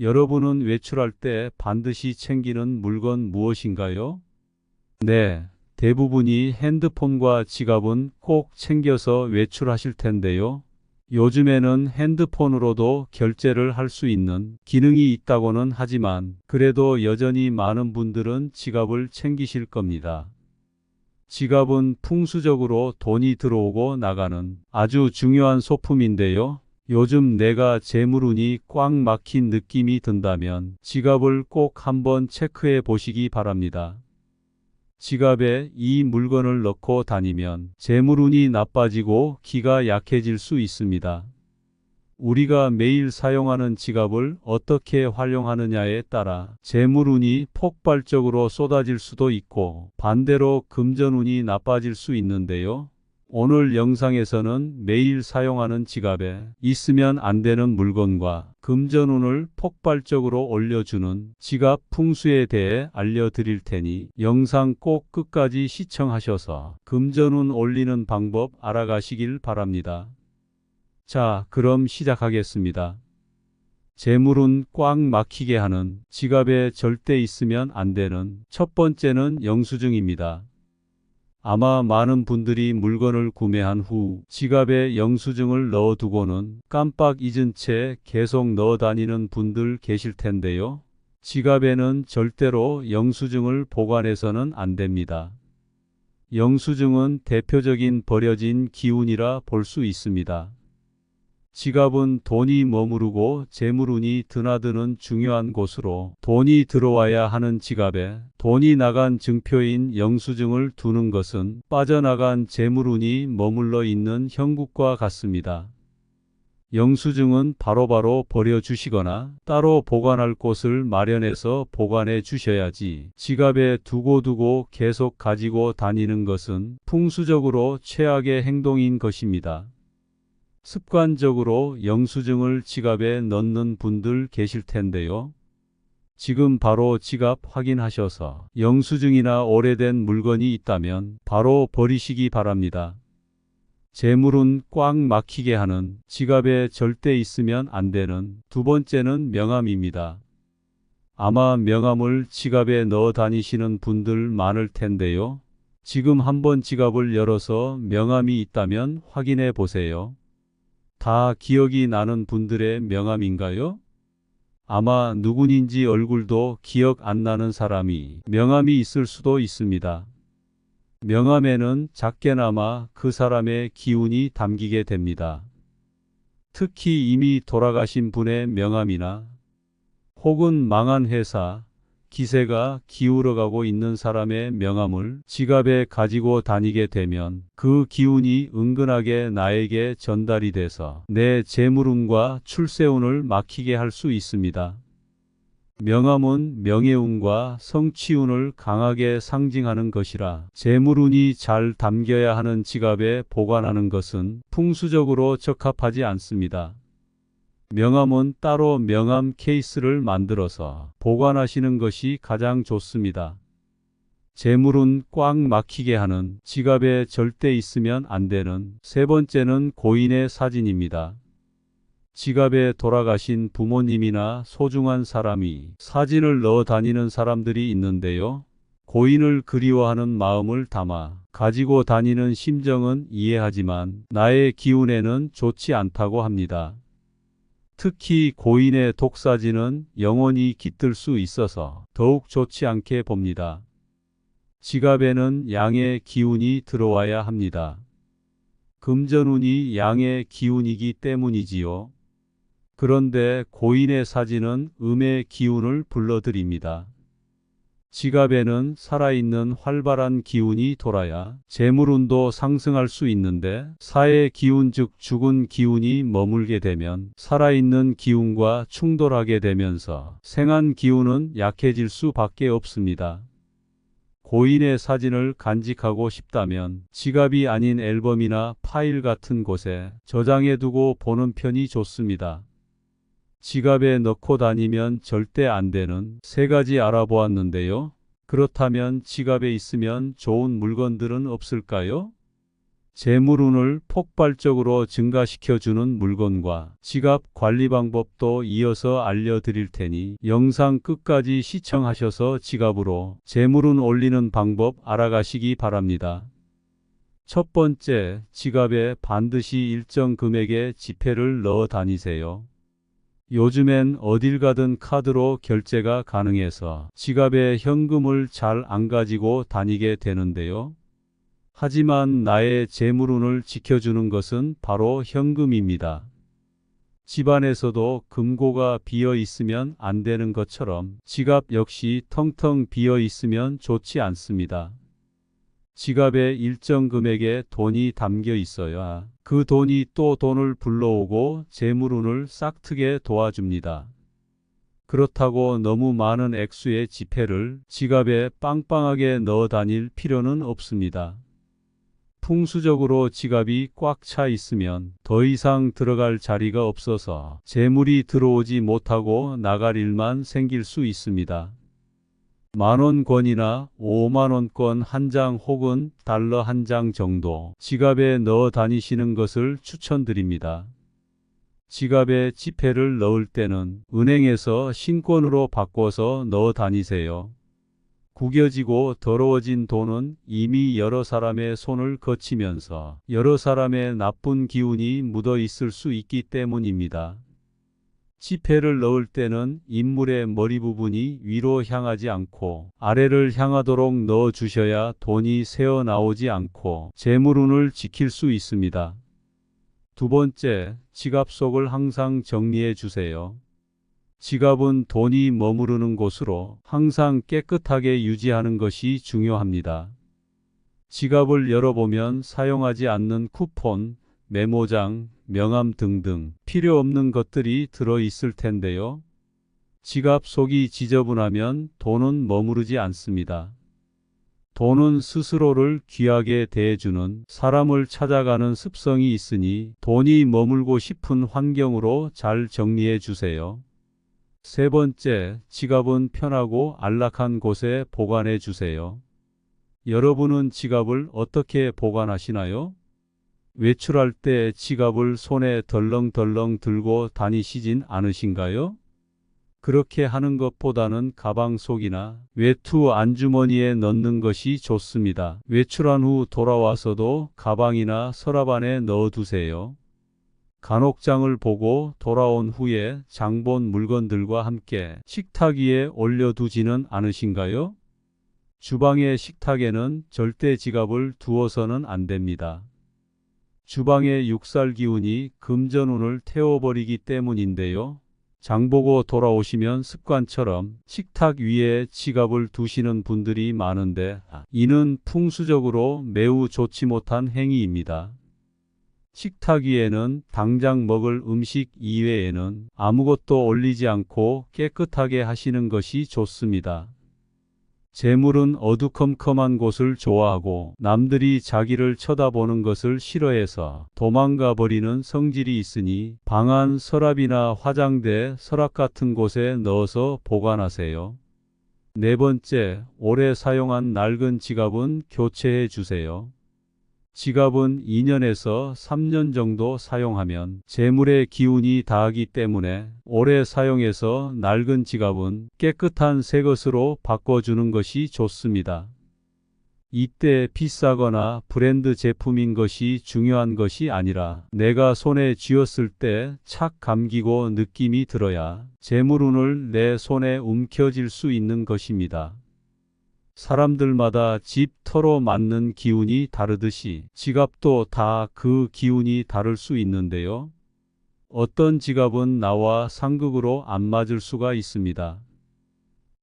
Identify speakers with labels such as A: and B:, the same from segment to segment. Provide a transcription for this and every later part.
A: 여러분은 외출할 때 반드시 챙기는 물건 무엇인가요? 네, 대부분이 핸드폰과 지갑은 꼭 챙겨서 외출하실 텐데요. 요즘에는 핸드폰으로도 결제를 할 수 있는 기능이 있다고는 하지만 그래도 여전히 많은 분들은 지갑을 챙기실 겁니다. 지갑은 풍수적으로 돈이 들어오고 나가는 아주 중요한 소품인데요. 요즘 내가 재물운이 꽉 막힌 느낌이 든다면 지갑을 꼭 한번 체크해 보시기 바랍니다. 지갑에 이 물건을 넣고 다니면 재물운이 나빠지고 기가 약해질 수 있습니다. 우리가 매일 사용하는 지갑을 어떻게 활용하느냐에 따라 재물운이 폭발적으로 쏟아질 수도 있고 반대로 금전운이 나빠질 수 있는데요. 오늘 영상에서는 매일 사용하는 지갑에 있으면 안 되는 물건과 금전운을 폭발적으로 올려주는 지갑 풍수에 대해 알려드릴 테니 영상 꼭 끝까지 시청하셔서 금전운 올리는 방법 알아가시길 바랍니다. 자, 그럼 시작하겠습니다. 재물운 꽉 막히게 하는 지갑에 절대 있으면 안 되는 첫 번째는 영수증입니다. 아마 많은 분들이 물건을 구매한 후 지갑에 영수증을 넣어두고는 깜빡 잊은 채 계속 넣어 다니는 분들 계실 텐데요. 지갑에는 절대로 영수증을 보관해서는 안 됩니다. 영수증은 대표적인 버려진 기운이라 볼 수 있습니다. 지갑은 돈이 머무르고 재물운이 드나드는 중요한 곳으로 돈이 들어와야 하는 지갑에 돈이 나간 증표인 영수증을 두는 것은 빠져나간 재물운이 머물러 있는 형국과 같습니다. 영수증은 바로바로 버려주시거나 따로 보관할 곳을 마련해서 보관해 주셔야지 지갑에 두고두고 계속 가지고 다니는 것은 풍수적으로 최악의 행동인 것입니다. 습관적으로 영수증을 지갑에 넣는 분들 계실 텐데요. 지금 바로 지갑 확인하셔서 영수증이나 오래된 물건이 있다면 바로 버리시기 바랍니다. 재물은 꽉 막히게 하는 지갑에 절대 있으면 안 되는 두 번째는 명함입니다. 아마 명함을 지갑에 넣어 다니시는 분들 많을 텐데요. 지금 한번 지갑을 열어서 명함이 있다면 확인해 보세요. 다 기억이 나는 분들의 명함인가요? 아마 누군인지 얼굴도 기억 안 나는 사람이 명함이 있을 수도 있습니다. 명함에는 작게나마 그 사람의 기운이 담기게 됩니다. 특히 이미 돌아가신 분의 명함이나 혹은 망한 회사, 기세가 기울어가고 있는 사람의 명함을 지갑에 가지고 다니게 되면 그 기운이 은근하게 나에게 전달이 돼서 내 재물운과 출세운을 막히게 할 수 있습니다. 명함은 명예운과 성취운을 강하게 상징하는 것이라 재물운이 잘 담겨야 하는 지갑에 보관하는 것은 풍수적으로 적합하지 않습니다. 명함은 따로 명함 케이스를 만들어서 보관하시는 것이 가장 좋습니다. 재물은 꽉 막히게 하는 지갑에 절대 있으면 안 되는 세 번째는 고인의 사진입니다. 지갑에 돌아가신 부모님이나 소중한 사람이 사진을 넣어 다니는 사람들이 있는데요. 고인을 그리워하는 마음을 담아 가지고 다니는 심정은 이해하지만 나의 기운에는 좋지 않다고 합니다. 특히 고인의 독사진은 영원히 깃들 수 있어서 더욱 좋지 않게 봅니다. 지갑에는 양의 기운이 들어와야 합니다. 금전운이 양의 기운이기 때문이지요. 그런데 고인의 사진은 음의 기운을 불러들입니다. 지갑에는 살아있는 활발한 기운이 돌아야 재물운도 상승할 수 있는데 사의 기운 즉 죽은 기운이 머물게 되면 살아있는 기운과 충돌하게 되면서 생한 기운은 약해질 수밖에 없습니다. 고인의 사진을 간직하고 싶다면 지갑이 아닌 앨범이나 파일 같은 곳에 저장해 두고 보는 편이 좋습니다. 지갑에 넣고 다니면 절대 안 되는 세 가지 알아보았는데요. 그렇다면 지갑에 있으면 좋은 물건들은 없을까요? 재물운을 폭발적으로 증가시켜주는 물건과 지갑 관리 방법도 이어서 알려드릴 테니 영상 끝까지 시청하셔서 지갑으로 재물운 올리는 방법 알아가시기 바랍니다. 첫 번째, 지갑에 반드시 일정 금액의 지폐를 넣어 다니세요. 요즘엔 어딜 가든 카드로 결제가 가능해서 지갑에 현금을 잘 안 가지고 다니게 되는데요. 하지만 나의 재물운을 지켜주는 것은 바로 현금입니다. 집안에서도 금고가 비어 있으면 안 되는 것처럼 지갑 역시 텅텅 비어 있으면 좋지 않습니다. 지갑에 일정 금액의 돈이 담겨 있어야 그 돈이 또 돈을 불러오고 재물운을 싹트게 도와줍니다. 그렇다고 너무 많은 액수의 지폐를 지갑에 빵빵하게 넣어 다닐 필요는 없습니다. 풍수적으로 지갑이 꽉 차 있으면 더 이상 들어갈 자리가 없어서 재물이 들어오지 못하고 나갈 일만 생길 수 있습니다. 만원권이나 5만원권 한 장 혹은 달러 한 장 정도 지갑에 넣어 다니시는 것을 추천드립니다. 지갑에 지폐를 넣을 때는 은행에서 신권으로 바꿔서 넣어 다니세요. 구겨지고 더러워진 돈은 이미 여러 사람의 손을 거치면서 여러 사람의 나쁜 기운이 묻어 있을 수 있기 때문입니다. 지폐를 넣을 때는 인물의 머리 부분이 위로 향하지 않고 아래를 향하도록 넣어 주셔야 돈이 새어 나오지 않고 재물운을 지킬 수 있습니다. 두 번째, 지갑 속을 항상 정리해 주세요. 지갑은 돈이 머무르는 곳으로 항상 깨끗하게 유지하는 것이 중요합니다. 지갑을 열어보면 사용하지 않는 쿠폰, 메모장, 명함 등등 필요 없는 것들이 들어 있을 텐데요. 지갑 속이 지저분하면 돈은 머무르지 않습니다. 돈은 스스로를 귀하게 대해주는 사람을 찾아가는 습성이 있으니 돈이 머물고 싶은 환경으로 잘 정리해 주세요. 세 번째, 지갑은 편하고 안락한 곳에 보관해 주세요. 여러분은 지갑을 어떻게 보관하시나요? 외출할 때 지갑을 손에 덜렁덜렁 들고 다니시진 않으신가요? 그렇게 하는 것보다는 가방 속이나 외투 안주머니에 넣는 것이 좋습니다. 외출한 후 돌아와서도 가방이나 서랍 안에 넣어두세요. 간혹장을 보고 돌아온 후에 장본 물건들과 함께 식탁 위에 올려두지는 않으신가요? 주방의 식탁에는 절대 지갑을 두어서는 안 됩니다. 주방의 육살 기운이 금전운을 태워버리기 때문인데요. 장보고 돌아오시면 습관처럼 식탁 위에 지갑을 두시는 분들이 많은데 이는 풍수적으로 매우 좋지 못한 행위입니다. 식탁 위에는 당장 먹을 음식 이외에는 아무것도 올리지 않고 깨끗하게 하시는 것이 좋습니다. 재물은 어두컴컴한 곳을 좋아하고 남들이 자기를 쳐다보는 것을 싫어해서 도망가 버리는 성질이 있으니 방안 서랍이나 화장대, 서랍 같은 곳에 넣어서 보관하세요. 네 번째, 오래 사용한 낡은 지갑은 교체해 주세요. 지갑은 2년에서 3년 정도 사용하면 재물의 기운이 다하기 때문에 오래 사용해서 낡은 지갑은 깨끗한 새 것으로 바꿔주는 것이 좋습니다. 이때 비싸거나 브랜드 제품인 것이 중요한 것이 아니라 내가 손에 쥐었을 때 착 감기고 느낌이 들어야 재물운을 내 손에 움켜쥘 수 있는 것입니다. 사람들마다 집 터로 맞는 기운이 다르듯이 지갑도 다 그 기운이 다를 수 있는데요. 어떤 지갑은 나와 상극으로 안 맞을 수가 있습니다.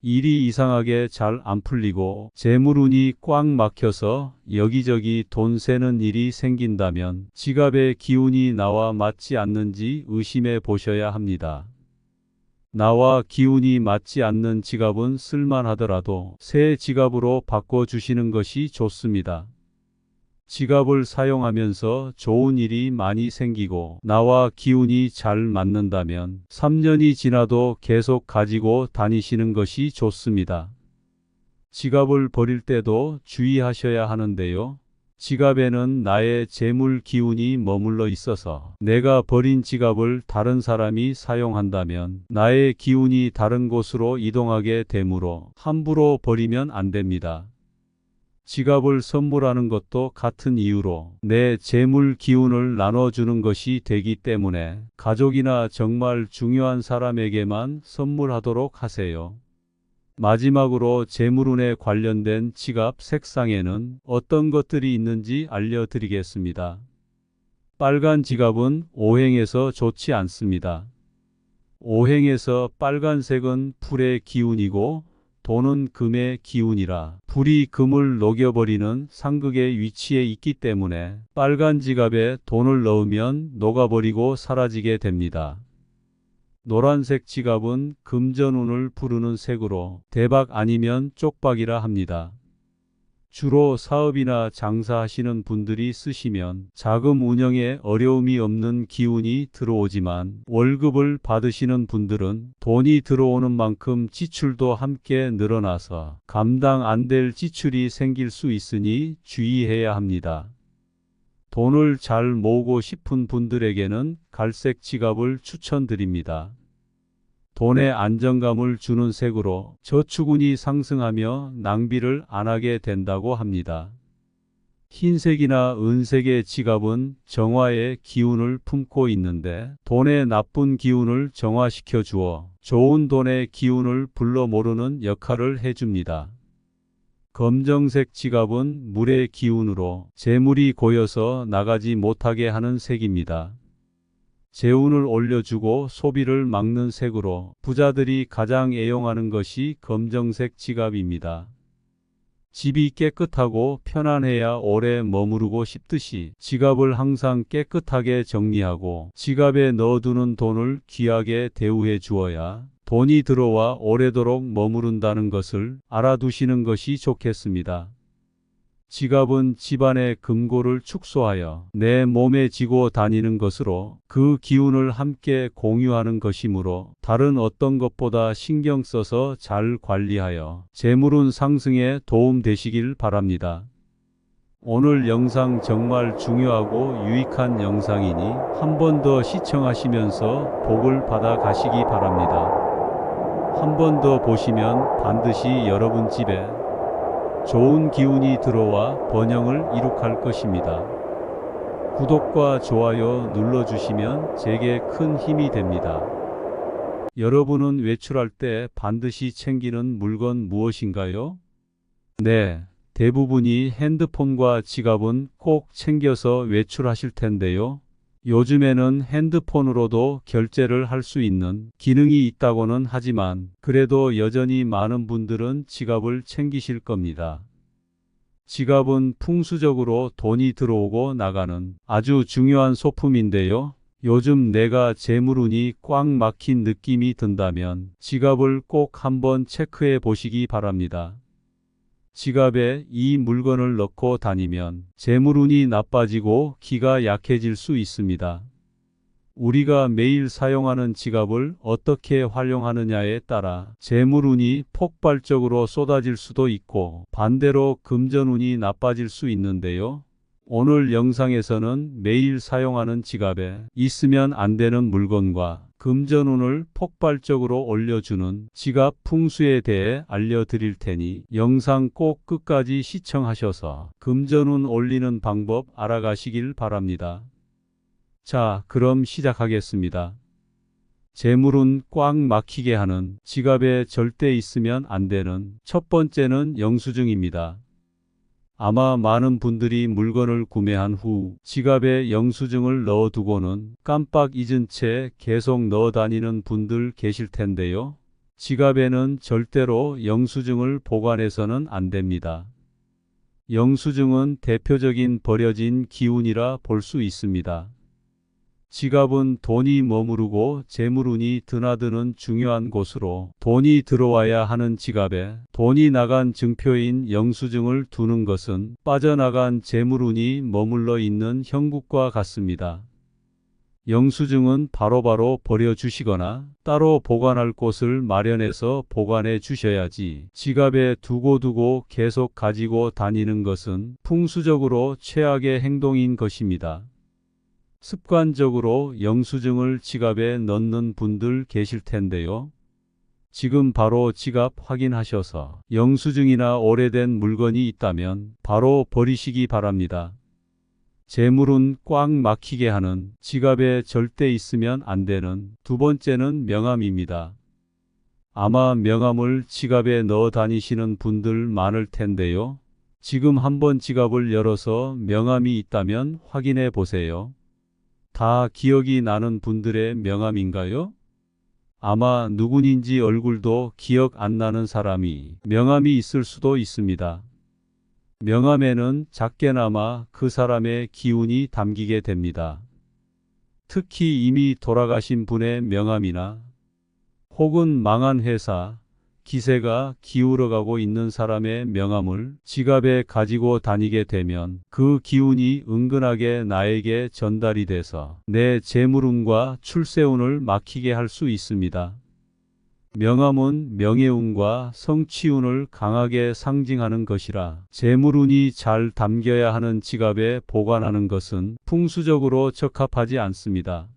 A: 일이 이상하게 잘 안 풀리고 재물운이 꽉 막혀서 여기저기 돈 새는 일이 생긴다면 지갑의 기운이 나와 맞지 않는지 의심해 보셔야 합니다. 나와 기운이 맞지 않는 지갑은 쓸만하더라도 새 지갑으로 바꿔주시는 것이 좋습니다. 지갑을 사용하면서 좋은 일이 많이 생기고 나와 기운이 잘 맞는다면 3년이 지나도 계속 가지고 다니시는 것이 좋습니다. 지갑을 버릴 때도 주의하셔야 하는데요. 지갑에는 나의 재물 기운이 머물러 있어서 내가 버린 지갑을 다른 사람이 사용한다면 나의 기운이 다른 곳으로 이동하게 되므로 함부로 버리면 안 됩니다. 지갑을 선물하는 것도 같은 이유로 내 재물 기운을 나눠주는 것이 되기 때문에 가족이나 정말 중요한 사람에게만 선물하도록 하세요. 마지막으로 재물운에 관련된 지갑 색상에는 어떤 것들이 있는지 알려드리겠습니다. 빨간 지갑은 오행에서 좋지 않습니다. 오행에서 빨간색은 풀의 기운이고 돈은 금의 기운이라 불이 금을 녹여버리는 상극의 위치에 있기 때문에 빨간 지갑에 돈을 넣으면 녹아버리고 사라지게 됩니다. 노란색 지갑은 금전운을 부르는 색으로 대박 아니면 쪽박이라 합니다. 주로 사업이나 장사하시는 분들이 쓰시면 자금 운영에 어려움이 없는 기운이 들어오지만 월급을 받으시는 분들은 돈이 들어오는 만큼 지출도 함께 늘어나서 감당 안 될 지출이 생길 수 있으니 주의해야 합니다. 돈을 잘 모으고 싶은 분들에게는 갈색 지갑을 추천드립니다. 돈에 안정감을 주는 색으로 저축운이 상승하며 낭비를 안 하게 된다고 합니다. 흰색이나 은색의 지갑은 정화의 기운을 품고 있는데 돈의 나쁜 기운을 정화시켜 주어 좋은 돈의 기운을 불러 모르는 역할을 해줍니다. 검정색 지갑은 물의 기운으로 재물이 고여서 나가지 못하게 하는 색입니다. 재운을 올려주고 소비를 막는 색으로 부자들이 가장 애용하는 것이 검정색 지갑입니다. 집이 깨끗하고 편안해야 오래 머무르고 싶듯이 지갑을 항상 깨끗하게 정리하고 지갑에 넣어두는 돈을 귀하게 대우해 주어야 돈이 들어와 오래도록 머무른다는 것을 알아두시는 것이 좋겠습니다. 지갑은 집안의 금고를 축소하여 내 몸에 지고 다니는 것으로 그 기운을 함께 공유하는 것이므로 다른 어떤 것보다 신경 써서 잘 관리하여 재물운 상승에 도움 되시길 바랍니다. 오늘 영상 정말 중요하고 유익한 영상이니 한 번 더 시청하시면서 복을 받아 가시기 바랍니다. 한 번 더 보시면 반드시 여러분 집에 좋은 기운이 들어와 번영을 이룩할 것입니다. 구독과 좋아요 눌러주시면 제게 큰 힘이 됩니다. 여러분은 외출할 때 반드시 챙기는 물건 무엇인가요? 네, 대부분이 핸드폰과 지갑은 꼭 챙겨서 외출하실 텐데요. 요즘에는 핸드폰으로도 결제를 할 수 있는 기능이 있다고는 하지만 그래도 여전히 많은 분들은 지갑을 챙기실 겁니다. 지갑은 풍수적으로 돈이 들어오고 나가는 아주 중요한 소품인데요. 요즘 내가 재물운이 꽉 막힌 느낌이 든다면 지갑을 꼭 한번 체크해 보시기 바랍니다. 지갑에 이 물건을 넣고 다니면 재물운이 나빠지고 기가 약해질 수 있습니다. 우리가 매일 사용하는 지갑을 어떻게 활용하느냐에 따라 재물운이 폭발적으로 쏟아질 수도 있고 반대로 금전운이 나빠질 수 있는데요. 오늘 영상에서는 매일 사용하는 지갑에 있으면 안 되는 물건과 금전운을 폭발적으로 올려주는 지갑 풍수에 대해 알려드릴 테니 영상 꼭 끝까지 시청하셔서 금전운 올리는 방법 알아가시길 바랍니다. 자, 그럼 시작하겠습니다. 재물운 꽉 막히게 하는 지갑에 절대 있으면 안 되는 첫 번째는 영수증입니다. 아마 많은 분들이 물건을 구매한 후 지갑에 영수증을 넣어두고는 깜빡 잊은 채 계속 넣어 다니는 분들 계실 텐데요. 지갑에는 절대로 영수증을 보관해서는 안 됩니다. 영수증은 대표적인 버려진 기운이라 볼 수 있습니다. 지갑은 돈이 머무르고 재물운이 드나드는 중요한 곳으로 돈이 들어와야 하는 지갑에 돈이 나간 증표인 영수증을 두는 것은 빠져나간 재물운이 머물러 있는 형국과 같습니다. 영수증은 바로바로 버려주시거나 따로 보관할 곳을 마련해서 보관해 주셔야지 지갑에 두고두고 계속 가지고 다니는 것은 풍수적으로 최악의 행동인 것입니다. 습관적으로 영수증을 지갑에 넣는 분들 계실 텐데요. 지금 바로 지갑 확인하셔서 영수증이나 오래된 물건이 있다면 바로 버리시기 바랍니다. 재물은 꽉 막히게 하는 지갑에 절대 있으면 안 되는 두 번째는 명함입니다. 아마 명함을 지갑에 넣어 다니시는 분들 많을 텐데요. 지금 한번 지갑을 열어서 명함이 있다면 확인해 보세요. 다 기억이 나는 분들의 명함인가요? 아마 누군인지 얼굴도 기억 안 나는 사람이 명함이 있을 수도 있습니다. 명함에는 작게나마 그 사람의 기운이 담기게 됩니다. 특히 이미 돌아가신 분의 명함이나 혹은 망한 회사, 기세가 기울어가고 있는 사람의 명함을 지갑에 가지고 다니게 되면 그 기운이 은근하게 나에게 전달이 돼서 내 재물운과 출세운을 막히게 할 수 있습니다. 명함은 명예운과 성취운을 강하게 상징하는 것이라 재물운이 잘 담겨야 하는 지갑에 보관하는 것은 풍수적으로 적합하지 않습니다.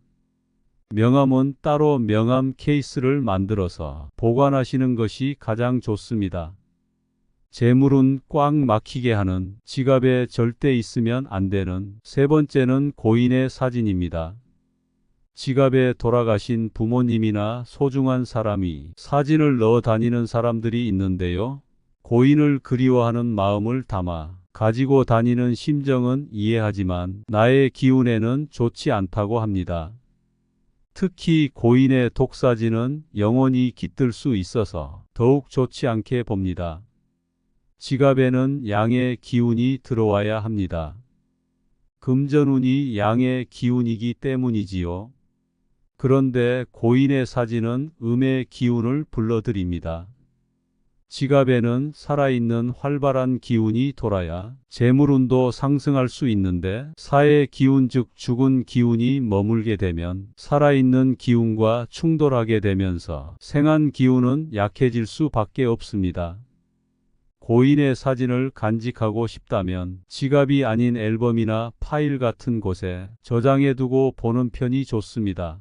A: 명함은 따로 명함 케이스를 만들어서 보관하시는 것이 가장 좋습니다. 재물은 꽉 막히게 하는 지갑에 절대 있으면 안 되는 세 번째는 고인의 사진입니다. 지갑에 돌아가신 부모님이나 소중한 사람이 사진을 넣어 다니는 사람들이 있는데요. 고인을 그리워하는 마음을 담아 가지고 다니는 심정은 이해하지만 나의 기운에는 좋지 않다고 합니다. 특히 고인의 독사진은 영원히 깃들 수 있어서 더욱 좋지 않게 봅니다. 지갑에는 양의 기운이 들어와야 합니다. 금전운이 양의 기운이기 때문이지요. 그런데 고인의 사진은 음의 기운을 불러들입니다. 지갑에는 살아있는 활발한 기운이 돌아야 재물운도 상승할 수 있는데 사의 기운 즉 죽은 기운이 머물게 되면 살아있는 기운과 충돌하게 되면서 생한 기운은 약해질 수밖에 없습니다. 고인의 사진을 간직하고 싶다면 지갑이 아닌 앨범이나 파일 같은 곳에 저장해 두고 보는 편이 좋습니다.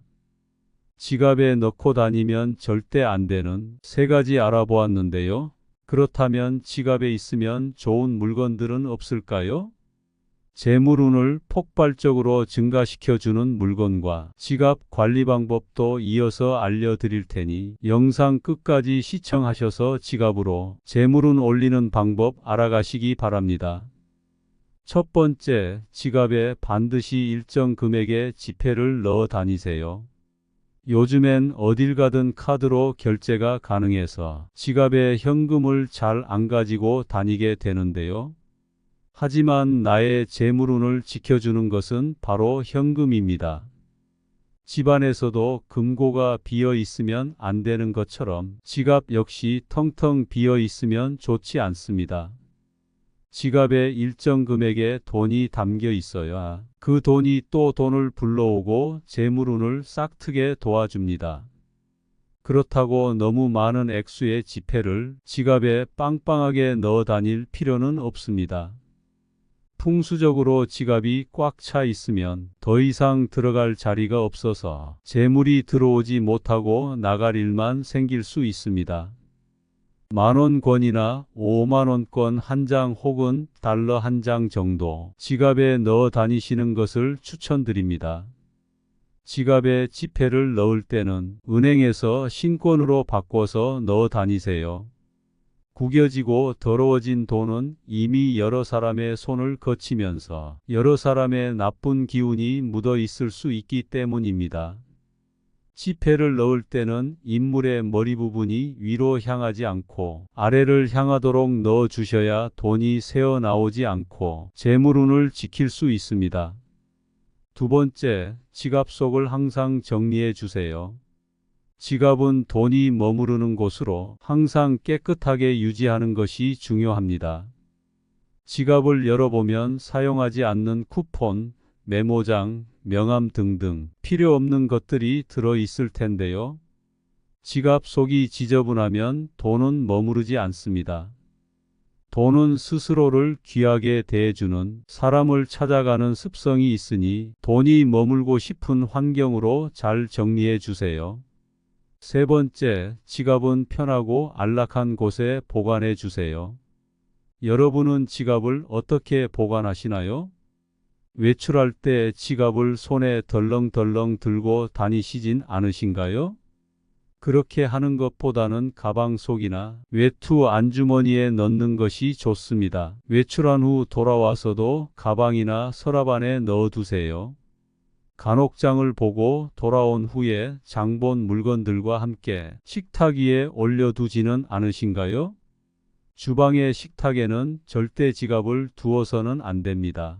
A: 지갑에 넣고 다니면 절대 안 되는 세 가지 알아보았는데요. 그렇다면 지갑에 있으면 좋은 물건들은 없을까요? 재물운을 폭발적으로 증가시켜주는 물건과 지갑 관리 방법도 이어서 알려드릴 테니 영상 끝까지 시청하셔서 지갑으로 재물운 올리는 방법 알아가시기 바랍니다. 첫 번째, 지갑에 반드시 일정 금액의 지폐를 넣어 다니세요. 요즘엔 어딜 가든 카드로 결제가 가능해서 지갑에 현금을 잘 안 가지고 다니게 되는데요. 하지만 나의 재물운을 지켜주는 것은 바로 현금입니다. 집안에서도 금고가 비어 있으면 안 되는 것처럼 지갑 역시 텅텅 비어 있으면 좋지 않습니다. 지갑에 일정 금액의 돈이 담겨 있어야 그 돈이 또 돈을 불러오고 재물운을 싹트게 도와줍니다. 그렇다고 너무 많은 액수의 지폐를 지갑에 빵빵하게 넣어 다닐 필요는 없습니다. 풍수적으로 지갑이 꽉 차 있으면 더 이상 들어갈 자리가 없어서 재물이 들어오지 못하고 나갈 일만 생길 수 있습니다. 만원권이나 5만원권 한 장 혹은 달러 한 장 정도 지갑에 넣어 다니시는 것을 추천드립니다. 지갑에 지폐를 넣을 때는 은행에서 신권으로 바꿔서 넣어 다니세요. 구겨지고 더러워진 돈은 이미 여러 사람의 손을 거치면서 여러 사람의 나쁜 기운이 묻어 있을 수 있기 때문입니다. 지폐를 넣을 때는 인물의 머리 부분이 위로 향하지 않고 아래를 향하도록 넣어 주셔야 돈이 새어 나오지 않고 재물운을 지킬 수 있습니다. 두 번째, 지갑 속을 항상 정리해 주세요. 지갑은 돈이 머무르는 곳으로 항상 깨끗하게 유지하는 것이 중요합니다. 지갑을 열어보면 사용하지 않는 쿠폰, 메모장, 명함 등등 필요 없는 것들이 들어 있을 텐데요. 지갑 속이 지저분하면 돈은 머무르지 않습니다. 돈은 스스로를 귀하게 대해주는 사람을 찾아가는 습성이 있으니 돈이 머물고 싶은 환경으로 잘 정리해 주세요. 세 번째, 지갑은 편하고 안락한 곳에 보관해 주세요. 여러분은 지갑을 어떻게 보관하시나요? 외출할 때 지갑을 손에 덜렁덜렁 들고 다니시진 않으신가요? 그렇게 하는 것보다는 가방 속이나 외투 안주머니에 넣는 것이 좋습니다. 외출한 후 돌아와서도 가방이나 서랍 안에 넣어두세요. 간혹장을 보고 돌아온 후에 장본 물건들과 함께 식탁 위에 올려두지는 않으신가요? 주방의 식탁에는 절대 지갑을 두어서는 안 됩니다.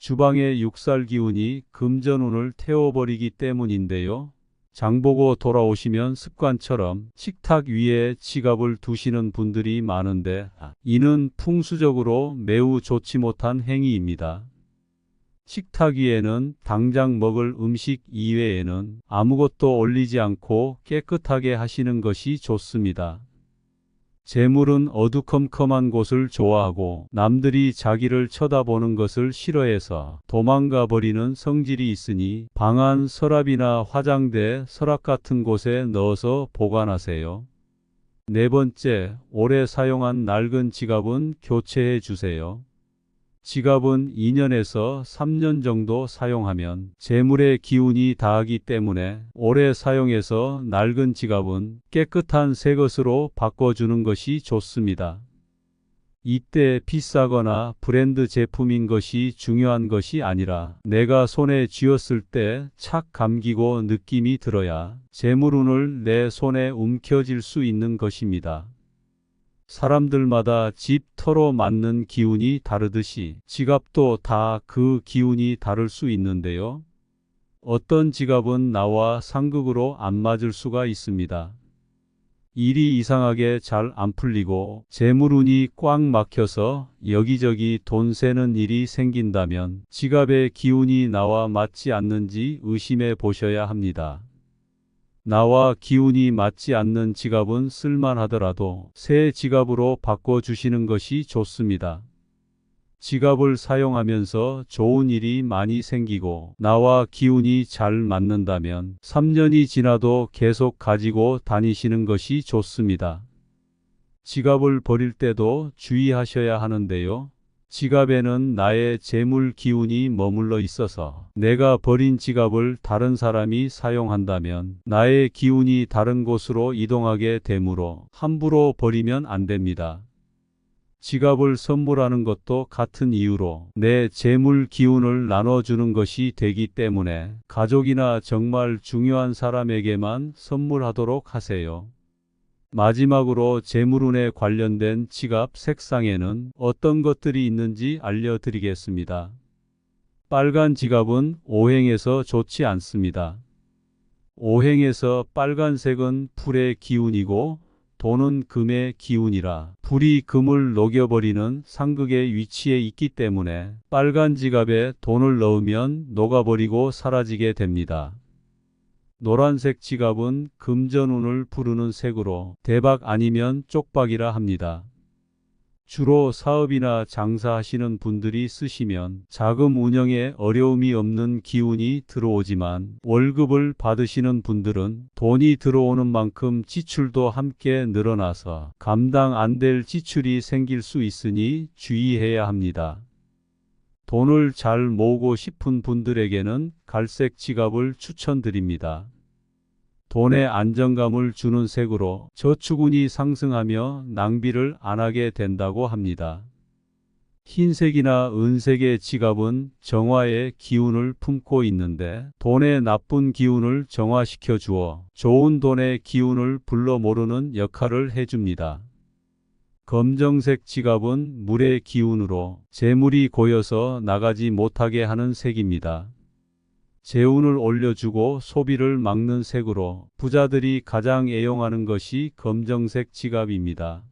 A: 주방의 육살 기운이 금전운을 태워버리기 때문인데요. 장보고 돌아오시면 습관처럼 식탁 위에 지갑을 두시는 분들이 많은데 이는 풍수적으로 매우 좋지 못한 행위입니다. 식탁 위에는 당장 먹을 음식 이외에는 아무것도 올리지 않고 깨끗하게 하시는 것이 좋습니다. 재물은 어두컴컴한 곳을 좋아하고 남들이 자기를 쳐다보는 것을 싫어해서 도망가 버리는 성질이 있으니 방안 서랍이나 화장대, 서랍 같은 곳에 넣어서 보관하세요. 네 번째, 오래 사용한 낡은 지갑은 교체해 주세요. 지갑은 2년에서 3년 정도 사용하면 재물의 기운이 다하기 때문에 오래 사용해서 낡은 지갑은 깨끗한 새 것으로 바꿔주는 것이 좋습니다. 이때 비싸거나 브랜드 제품인 것이 중요한 것이 아니라 내가 손에 쥐었을 때 착 감기고 느낌이 들어야 재물운을 내 손에 움켜쥘 수 있는 것입니다. 사람들마다 집 터로 맞는 기운이 다르듯이 지갑도 다 그 기운이 다를 수 있는데요. 어떤 지갑은 나와 상극으로 안 맞을 수가 있습니다. 일이 이상하게 잘 안 풀리고 재물운이 꽉 막혀서 여기저기 돈 새는 일이 생긴다면 지갑의 기운이 나와 맞지 않는지 의심해 보셔야 합니다. 나와 기운이 맞지 않는 지갑은 쓸만하더라도 새 지갑으로 바꿔주시는 것이 좋습니다. 지갑을 사용하면서 좋은 일이 많이 생기고 나와 기운이 잘 맞는다면 3년이 지나도 계속 가지고 다니시는 것이 좋습니다. 지갑을 버릴 때도 주의하셔야 하는데요. 지갑에는 나의 재물 기운이 머물러 있어서 내가 버린 지갑을 다른 사람이 사용한다면 나의 기운이 다른 곳으로 이동하게 되므로 함부로 버리면 안 됩니다. 지갑을 선물하는 것도 같은 이유로 내 재물 기운을 나눠주는 것이 되기 때문에 가족이나 정말 중요한 사람에게만 선물하도록 하세요. 마지막으로 재물운에 관련된 지갑 색상에는 어떤 것들이 있는지 알려드리겠습니다. 빨간 지갑은 오행에서 좋지 않습니다. 오행에서 빨간색은 풀의 기운이고 돈은 금의 기운이라 불이 금을 녹여버리는 상극의 위치에 있기 때문에 빨간 지갑에 돈을 넣으면 녹아버리고 사라지게 됩니다. 노란색 지갑은 금전운을 부르는 색으로 대박 아니면 쪽박이라 합니다. 주로 사업이나 장사하시는 분들이 쓰시면 자금 운영에 어려움이 없는 기운이 들어오지만 월급을 받으시는 분들은 돈이 들어오는 만큼 지출도 함께 늘어나서 감당 안 될 지출이 생길 수 있으니 주의해야 합니다. 돈을 잘 모으고 싶은 분들에게는 갈색 지갑을 추천드립니다. 돈에 안정감을 주는 색으로 저축운이 상승하며 낭비를 안 하게 된다고 합니다. 흰색이나 은색의 지갑은 정화의 기운을 품고 있는데 돈의 나쁜 기운을 정화시켜 주어 좋은 돈의 기운을 불러 모르는 역할을 해줍니다. 검정색 지갑은 물의 기운으로 재물이 고여서 나가지 못하게 하는 색입니다. 재운을 올려주고 소비를 막는 색으로 부자들이 가장 애용하는 것이 검정색 지갑입니다.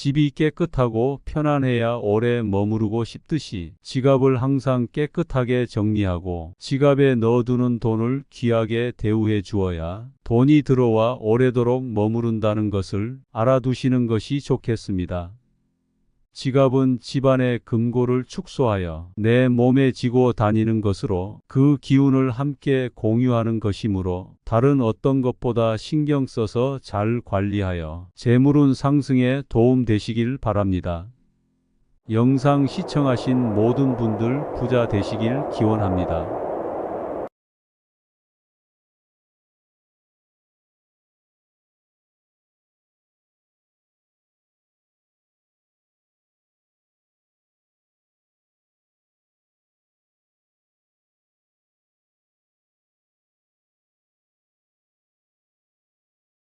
A: 집이 깨끗하고 편안해야 오래 머무르고 싶듯이 지갑을 항상 깨끗하게 정리하고 지갑에 넣어두는 돈을 귀하게 대우해 주어야 돈이 들어와 오래도록 머무른다는 것을 알아두시는 것이 좋겠습니다. 지갑은 집안의 금고를 축소하여 내 몸에 지고 다니는 것으로 그 기운을 함께 공유하는 것이므로 다른 어떤 것보다 신경 써서 잘 관리하여 재물운 상승에 도움 되시길 바랍니다. 영상 시청하신 모든 분들 부자 되시길 기원합니다.